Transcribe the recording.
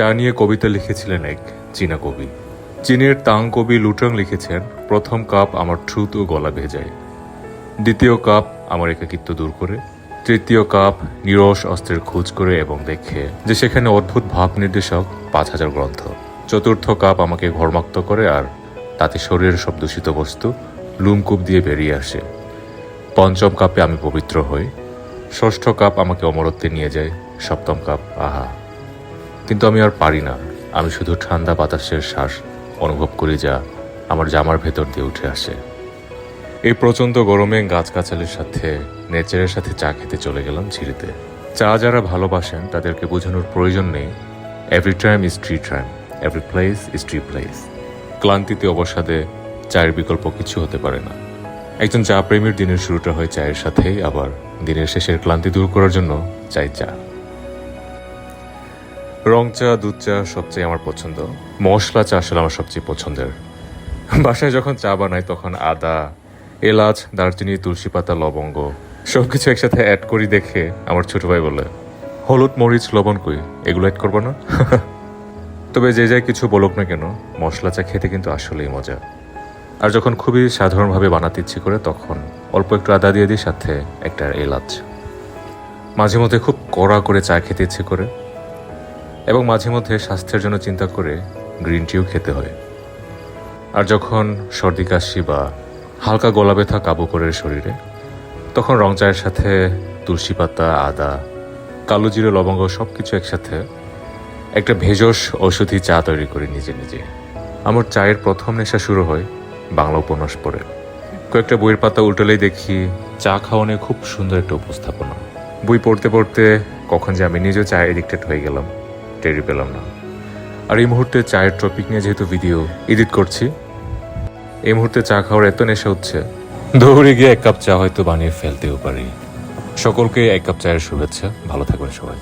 চা নিয়ে কবিতা লিখেছিলেন এক চীনা কবি। চীনের তাং কবি লুটং লিখেছেন, প্রথম কাপ আমার ট্রুত ও গলা ভেজায়। দ্বিতীয় কাপ আমার একাকিত্ব দূর করে। তৃতীয় কাপ নিরস অস্ত্রের খোঁজ করে এবং দেখে যে সেখানে অদ্ভুত ভাব নির্দেশক পাঁচ হাজার গ্রন্থ। চতুর্থ কাপ আমাকে ঘর্মাক্ত করে আর তাতে শরীরের সব দূষিত বস্তু লুমকূপ দিয়ে বেরিয়ে আসে। পঞ্চম কাপে আমি পবিত্র হই। ষষ্ঠ কাপ আমাকে অমরত্বে নিয়ে যায়। সপ্তম কাপ, আহা! কিন্তু আমি আর পারি না। আমি শুধু ঠান্ডা বাতাসের শ্বাস অনুভব করি যা আমার জামার ভেতর দিয়ে উঠে আসে। এই প্রচণ্ড গরমে গাছগাছালির সাথে, নেচারের সাথে চা খেতে চলে গেলাম ঝিরিতে। চা যারা ভালোবাসেন, তাদেরকে বোঝানোর প্রয়োজন নেই। Every time is tea time every place is tea place ক্লান্তিতে অবসাদে চায়ের বিকল্প কিছু হতে পারে না। একজন চা প্রেমীর দিনের শুরুটা হয় চায়ের সাথেই, আবার দিনের শেষের ক্লান্তি দূর করার জন্য চাই চা। রং চা, দুধ চা সবচেয়ে আমার পছন্দ। মশলা চা আসলে আমার সবচেয়ে পছন্দের। বাসায় যখন চা বানাই, তখন আদা, এলাচ, দারচিনি, তুলসী পাতা, লবঙ্গ সব কিছু একসাথে অ্যাড করি দেখে আমার ছোট ভাই বলে, হলুদ, মরিচ, লবণ কই? এগুলো অ্যাড করব না? তবে যে যাই কিছু বলুক না কেন, মশলা চা খেতে কিন্তু আসলেই মজা। আর যখন খুবই সাধারণভাবে বানাতে ইচ্ছে করে, তখন অল্প একটু আদা দিয়ে দিই, সাথে একটা এলাচ। মাঝে মধ্যে খুব কড়া করে চা খেতে ইচ্ছে করে। এবং মাঝে মধ্যে স্বাস্থ্যের জন্য চিন্তা করে গ্রিন টিও খেতে হয়। আর যখন সর্দি, কাশি বা হালকা গলা ব্যথা কাবু করে শরীরে, তখন রং চায়ের সাথে তুলসী পাতা, আদা, কালো জিরে, লবঙ্গ সব কিছু একসাথে একটা ভেষজ ঔষধি চা তৈরি করি নিজে নিজে। আমার চায়ের প্রথম নেশা শুরু হয় বাংলা উপন্যাস পড়ে। কয়েকটা বইয়ের পাতা উল্টালেই দেখি চা খাওয়া নিয়ে খুব সুন্দর একটা উপস্থাপনা। বই পড়তে পড়তে কখন যে আমি নিজেও চায়ে এডিক্টেড হয়ে গেলাম। টেরি পেলাম না। আর এই মুহূর্তে চায়ের টপিক নিয়ে যেহেতু ভিডিও এডিট করছি, এই মুহূর্তে চা খাওয়ার এত নেশা হচ্ছে। দৌড়ে গিয়ে এক কাপ চা হয়তো বানিয়ে ফেলতেও পারি। সকলকে এক কাপ চায়ের শুভেচ্ছা। ভালো থাকবেন সবাই।